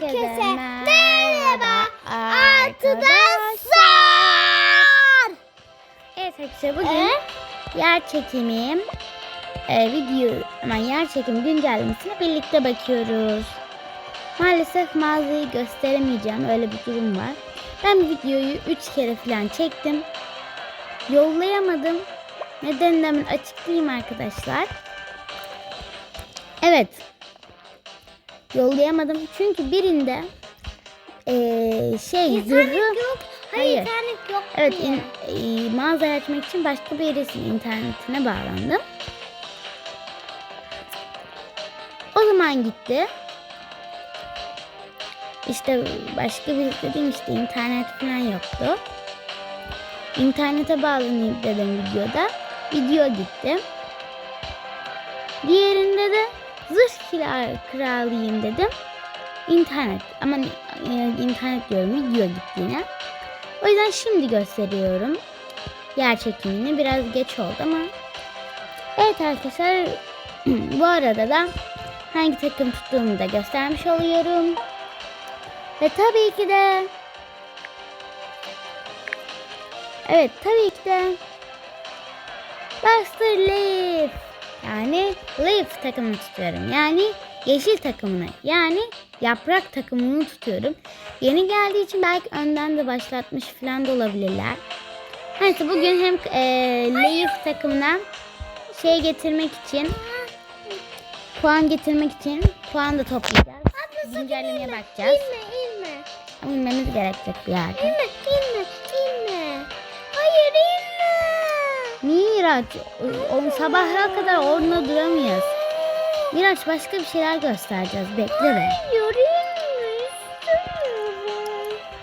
Herkese merhaba arkadaşlar. Evet arkadaşlar bugün Ee? yer çekimim e, video aman yer çekimi güncellemesine birlikte bakıyoruz. Maalesef mağazayı gösteremeyeceğim öyle bir durum var. Ben videoyu 3 kere falan çektim. Yollayamadım. Nedenini hemen açıklayayım arkadaşlar. Evet. Yollayamadım çünkü birinde eee şey zırhı İnternet yok. Hayır, Hayır. internet yok. Evet, in, e, mağazayı açmak için başka birisinin internetine bağlandım. O zaman gitti. İşte başka bir dediğim işte internet falan yoktu. İnternete bağlanayım dedim videoda. Video gitti. Diğerinde de zırh kiralayayım dedim. İnternet ama e, internet diyorum video gitti yine. O yüzden şimdi gösteriyorum. Yer çekimini biraz geç oldu ama. Evet arkadaşlar bu arada da hangi takım tuttuğumu da göstermiş oluyorum. Ve tabii ki de Evet tabii ki de Buster Leaf yani Leaf takımını tutuyorum. Yani yeşil takımını yani yaprak takımını tutuyorum. Yeni geldiği için belki önden de başlatmış falan da olabilirler. Neyse bugün hem e, Leaf takımına şey getirmek için puan getirmek için puan da toplayacağız. Güncellemeye bakacağız. İnme. Ama inmemiz gerekecek bir yerde. İnme, inme, Miraç, o, sabaha kadar orada duramayız. Miraç başka bir şeyler göstereceğiz. Bekle inme. İstemiyorum.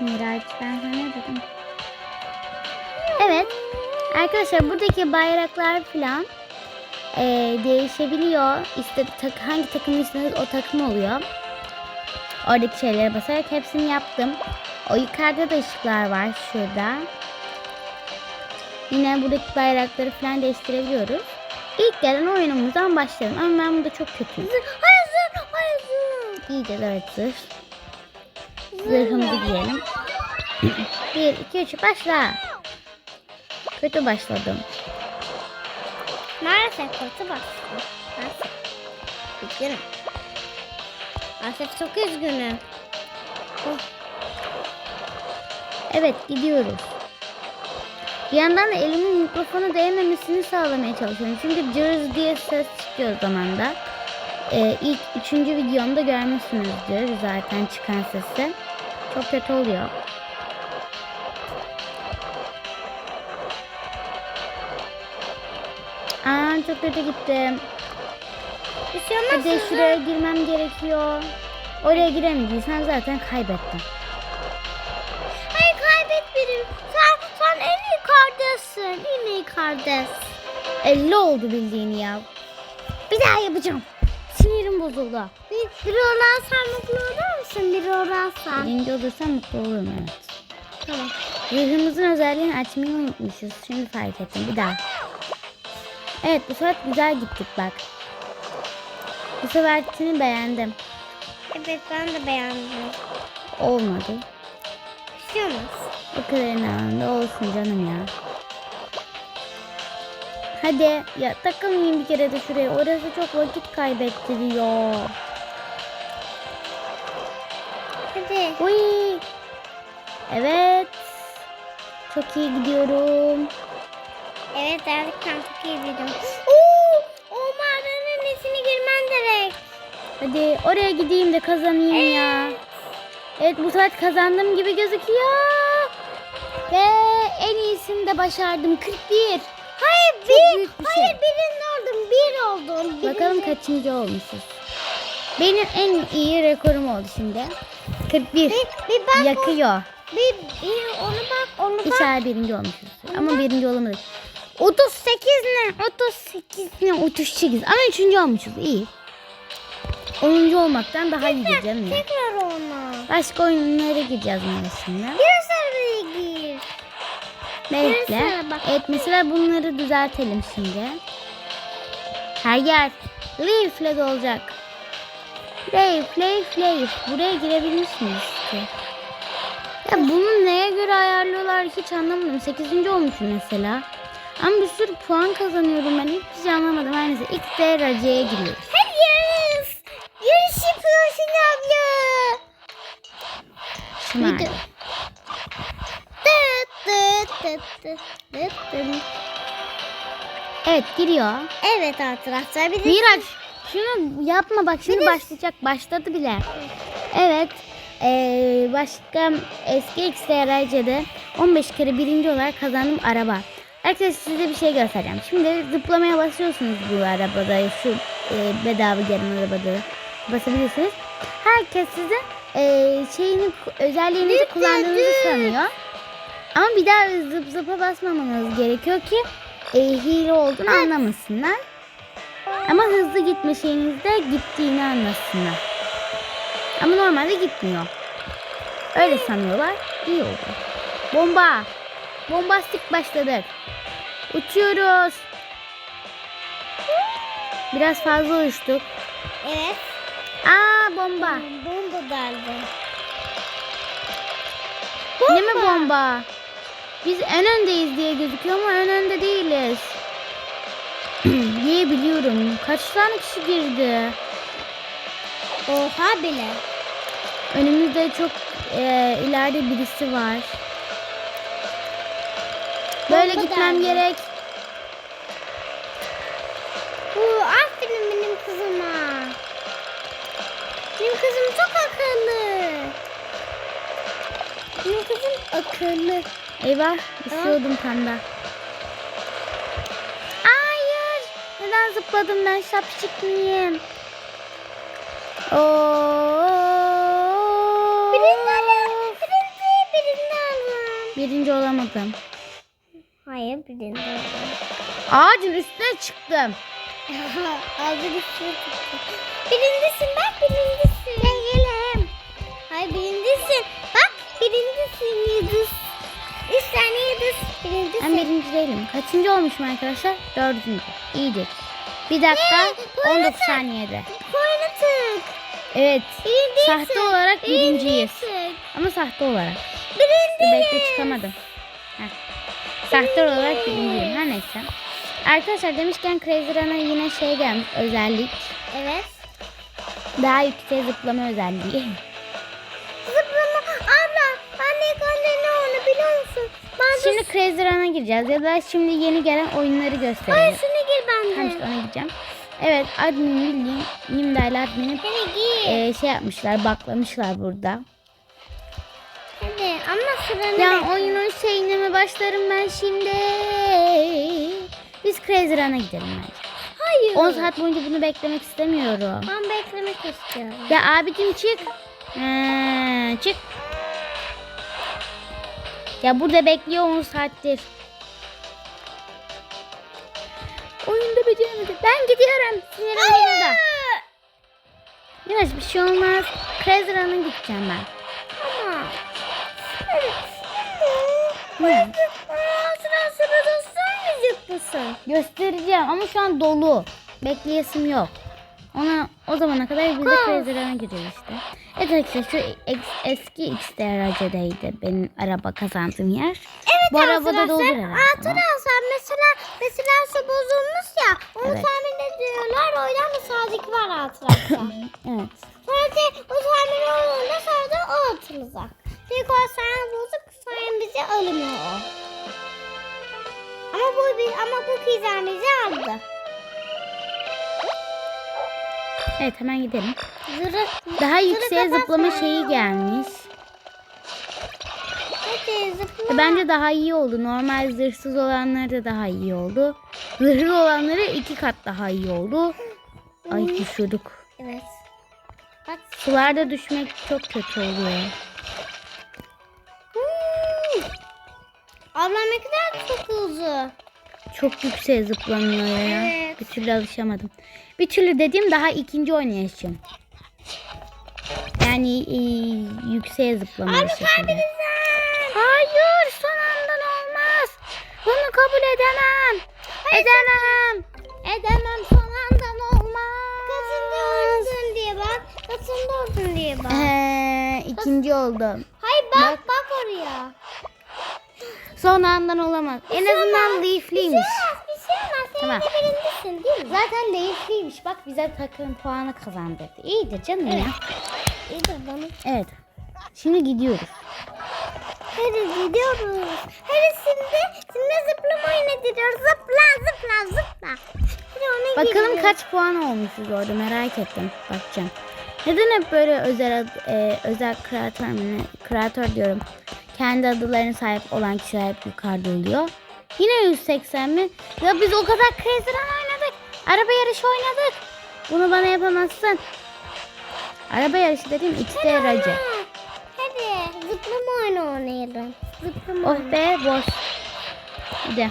Miraç ben sana ne dedim? Evet. Arkadaşlar buradaki bayraklar falan eee, değişebiliyor. İşte tak, hangi takımı istiyorsanız o takım oluyor. Oradaki şeylere basarak hepsini yaptım. O yukarıda da ışıklar var şurada. Yine buradaki bayrakları falan değiştirebiliyoruz. İlk gelen oyunumuzdan başlayalım. Ama ben burada çok kötüyüm. Hayır, zır, hayır, zır. Giyeceğiz evet zırh. Zırhımızı giyelim. 1, 2, 3 başla. Kötü başladım. Maalesef kötü bastım. Maalesef. Üzgünüm. Maalesef çok üzgünüm. Evet gidiyoruz. Bir yandan da elimin mikrofona değmemesini sağlamaya çalışıyorum. Çünkü cırız diye ses çıkıyor o zaman da. Ee, ilk üçüncü videomda görmüşsünüzdür zaten çıkan sesi. Çok kötü oluyor. Aa çok kötü gittim. Bir şey olmaz. Hadi şuraya girmem gerekiyor. Oraya giremediysen zaten kaybettin. İyi kardeş. 50 oldu bildiğini ya. Bir daha yapacağım. Sinirim bozuldu. Bir, bir olarsan mutlu olur musun? Bir olarsan. Birinci olursam mutlu olurum evet. Tamam. Zırhımızın özelliğini açmayı unutmuşuz. Şimdi fark ettim. Bir daha. Evet bu sefer güzel gittik bak. Bu seferkini beğendim. Evet ben de beğendim. Olmadı. Bir şey olmaz. Bu kadarın anında olsun canım ya. Hadi ya takılmayayım bir kere de şuraya. Orası çok vakit kaybettiriyor. Hadi. Uy. Evet. Çok iyi gidiyorum. Evet gerçekten çok iyi bildim. Oo, o mağaranın içine girmen gerek. Hadi oraya gideyim de kazanayım ya. Evet bu sefer kazandım gibi gözüküyor. Ve en iyisini de başardım. 41. Hayır bir. büyük bir şey. hayır birinci oldum. Bir oldum. Birinci. Bakalım kaçıncı olmuşuz. Benim en iyi rekorum oldu şimdi. 41. Bir, bir bak. Yakıyor. Bir, bir onu bak. Onu bak. İnşallah birinci olmuşuz. Ama birinci olamadık. 38 ne? 38 ne? 38. Ama üçüncü olmuşuz. İyi. Onuncu olmaktan daha iyi canım. Tekrar ona. Başka oyunlara gireceğiz mevsimde. Biraz. Bekle. Evet mesela bunları düzeltelim şimdi. Her yer leafle dolacak. Play, play, play. Buraya girebilmiş miyiz ki? Ya bunu neye göre ayarlıyorlar hiç anlamadım. 8. olmuşum mesela. Ama bir sürü puan kazanıyorum ben. Hiçbir şey anlamadım. Her neyse ilk dereceye giriyoruz. Hadi yarış. Yapıyorsun abla. Şimdi Evet giriyor. Evet arkadaşlar bir de Miraç şunu yapma bak şimdi başlayacak. Başladı bile. Evet. Ee, başka eski XTRC'de 15 kere birinci olarak kazandığım araba. Arkadaşlar size bir şey göstereceğim. Şimdi zıplamaya basıyorsunuz bu arabada. Şu e, bedava gelen arabada basabilirsiniz. Herkes size e, şeyini özelliğinizi kullandığınızı sanıyor. Ama bir daha zıp zıpa basmamanız gerekiyor ki e, hile olduğunu anlamasınlar. Ama hızlı gitme şeyinizde gittiğini anlasınlar. Ama normalde gitmiyor. Öyle sanıyorlar. İyi oldu. Bomba. Bombastik başladık. Uçuyoruz. Biraz fazla uçtuk. evet. Aa bomba. Bomba geldi. Yine mi bomba? Biz en öndeyiz diye gözüküyor ama en önde değiliz. Niye biliyorum. Kaç tane kişi girdi? Oha bile. Önümüzde çok e, ileride birisi var. Böyle Bomba gitmem geldi. gerek. Uuu aferin benim kızıma. Benim kızım çok akıllı. Benim kızım akıllı. Eyvah istiyordum tam da. Hayır. Neden zıpladım ben şapşik miyim? Oo. Birinci alın. Birinci, birinci alın. Birinci olamadım. Hayır birinci alın. Ağacın üstüne çıktım. Ağzını üstüne tuttu. Birincisin bak birincisin. Birincisin. Ben birinci değilim. Kaçıncı olmuşum arkadaşlar? Dördüncü. İyidir. Bir dakika Ee, bu 19 arada- saniyede. Koyunu tık. Evet. Birincisin. Sahte olarak birinciyiz. Ama sahte olarak. Birinci. bekle çıkamadım. Heh. Sahte olarak birinciyim. Her neyse. Arkadaşlar demişken Crazy Run'a yine şey gelmiş özellik. Evet. Daha yüksek zıplama özelliği. Zıplama. Abla ilk önce ne onu biliyor musun? Ben de... Şimdi Crazy Run'a gireceğiz ya da şimdi yeni gelen oyunları Hayır göstereceğim. şunu gir bende. Tamam işte ona gideceğim. Evet admin bildiğin Nimda'yla admin'i e, şey yapmışlar baklamışlar burada. Hadi ama sıranı Ya bekle. oyunun şeyine mi başlarım ben şimdi? Biz Crazy Run'a gidelim bence. Hayır. 10 saat boyunca bunu beklemek istemiyorum. Ben beklemek istiyorum. Ya abicim çık. Ee, çık. Ya burada bekliyor 10 saattir. Oyunda beceremedim. Ben gidiyorum. Sinirim burada. Yavaş bir şey olmaz. Run'a gideceğim ben. Ama. Ne? Sıra sıra misin? Göstereceğim ama şu an dolu. Bekleyesim yok. Ona o zamana kadar biz de. Crazy Run'a işte. Evet arkadaşlar şu eski XDRC'deydi benim araba kazandığım yer. Evet Bu arabada da arkadaşlar. herhalde. Arkadaşlar mesela mesela su bozulmuş ya. Onu Evet. tahmin ediyorlar. O yüzden de sadık var arkadaşlar. Evet. Sadece o tahmin olduğunda sadece o atılacak. Çünkü o sayın bozuk sayın bizi almıyor o. Ama bu ama bu kızar Evet hemen gidelim. Zırı, Daha yükseğe zıplama şeyi gelmiş. Hadi zıpla. E, Bence daha iyi oldu. Normal zırhsız olanları da daha iyi oldu. Zırhlı olanları iki kat daha iyi oldu. Ay düşürdük. Evet. Bak. Sularda düşmek çok kötü oluyor. Hmm. Ablam ne kadar çok hızlı. Çok yükseğe zıplanıyor ya. Evet. Bir türlü alışamadım. Bir türlü dediğim daha ikinci oynayışım. Yani e, yükseğe zıplama Abi kaybedeceğim. Hayır son andan olmaz. Bunu kabul edemem. Edemem. Edemem son andan olmaz. Kaçıncı oldun diye bak. Kaçıncı olsun diye bak. Ee, ikinci oldum. Hayır bak bak, oraya. Son andan olamaz. En azından leafliymiş. Bir şey olmaz. Sen Tamam. de birindesin değil mi? Zaten leafliymiş. Bak bize takım puanı kazandırdı. İyidir canım ya. İyi de bana. Evet. Şimdi gidiyoruz. Hadi gidiyoruz. Hadi şimdi, şimdi zıplama oynatıyoruz. Zıpla zıpla zıpla. Hadi ona Bakalım gidiyoruz. kaç puan olmuşuz orada merak ettim. Bakacağım. Neden hep böyle özel e, özel kreatör mü? Kreatör diyorum. Kendi adlarına sahip olan kişiler hep yukarıda oluyor. Yine 180 mi? Ya biz o kadar Crazy Run oynadık. Araba yarışı oynadık. Bunu bana yapamazsın. Araba yarışı dediğim XD aracı. Ha, Hadi zıplama oyunu oynayalım. Zıplama Oh be boş. Hadi.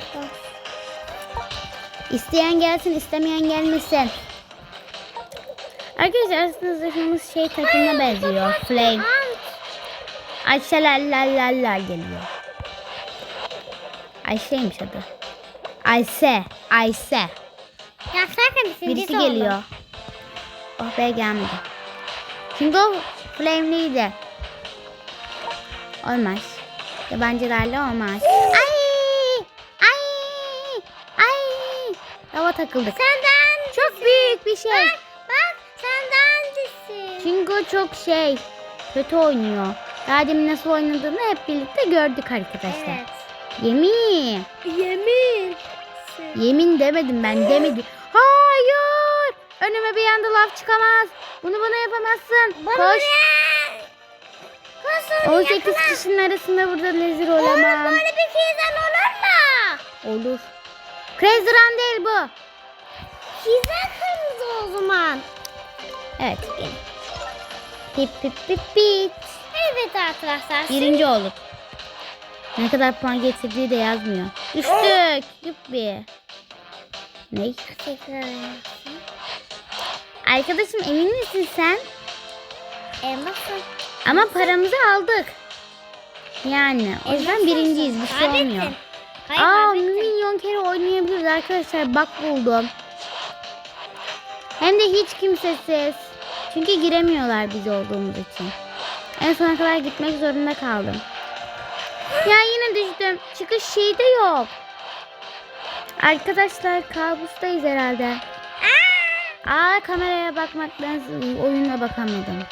İsteyen gelsin, istemeyen gelmesin. Arkadaşlar aslında zırhımız şey takımına benziyor. Flame. Ayşe lallallalar geliyor. Ayşe'ymiş adı. Ayşe. Ayşe. Yapsana Birisi geliyor. Oh be gelmedi. Çünkü o flame'liydi. Olmaz. Yabancılarla olmaz. Ay! Ay! Ay! Hava takıldık. Senden Çok büyük bir şey. Bak, bak senden desin. Çünkü çok şey. Kötü oynuyor. Daha demin nasıl oynadığını hep birlikte gördük arkadaşlar. Evet. Yemin. Yemin. Yemin demedim ben demedim. Hayır. Önüme bir anda laf çıkamaz. Bunu bana yapamazsın. Bana Koş. onu 18 yakala. kişinin arasında burada nezir Oğlum olamam. böyle bir kizan olur mu? Olur. Crazy Run değil bu. Kizan kırmızı o zaman. Evet. Pip pip pip pip. Evet arkadaşlar. Birinci olduk. Ne kadar puan getirdiği de yazmıyor. Düştük. Yuppi. Ne? Tekrar. Arkadaşım emin misin sen? Elmasın. Ama paramızı aldık. Yani o yüzden birinciyiz. Bir şey olmuyor. Hayır, Aa kaybettin. milyon kere oynayabiliriz arkadaşlar. Bak buldum. Hem de hiç kimsesiz. Çünkü giremiyorlar biz olduğumuz için. En sona kadar gitmek zorunda kaldım. Ya yine düştüm. Çıkış şeyi de yok. Arkadaşlar kabustayız herhalde. Aa kameraya bakmaktan oyuna bakamadım.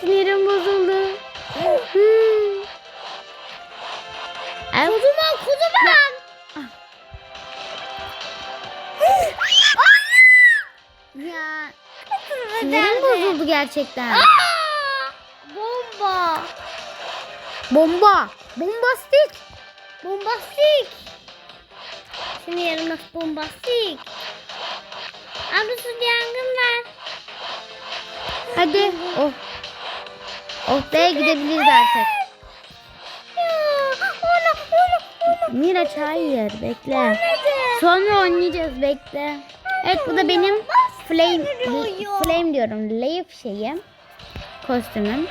Sinirim bozuldu. Kocaman kocaman. Bozuldu gerçekten. Aa, bomba. Bomba. Bombastik. Bombastik. Şimdi yarın bombastik. Abi su yangın var. Hadi. Oh. Oh be gidebiliriz artık. Miraç hayır bekle. Sonra oynayacağız bekle. Evet bu da benim flame flame diyorum. Leaf şeyim. Kostümüm.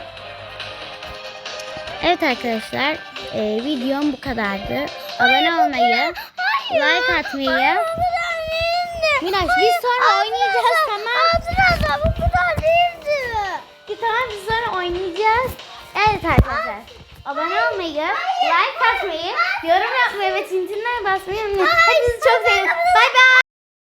Evet arkadaşlar e, videom bu kadardı. Abone olmayı, like atmayı. Miraç biz sonra oynayacağız tamam. Arkadaşlar bu kadar değildi. Bir tamam biz sonra oynayacağız. Evet arkadaşlar. Abone olmayı, like atmayı, yorum yapmayı ve tintinler basmayı unutmayın. Hadi sizi çok seviyorum. Bay bay.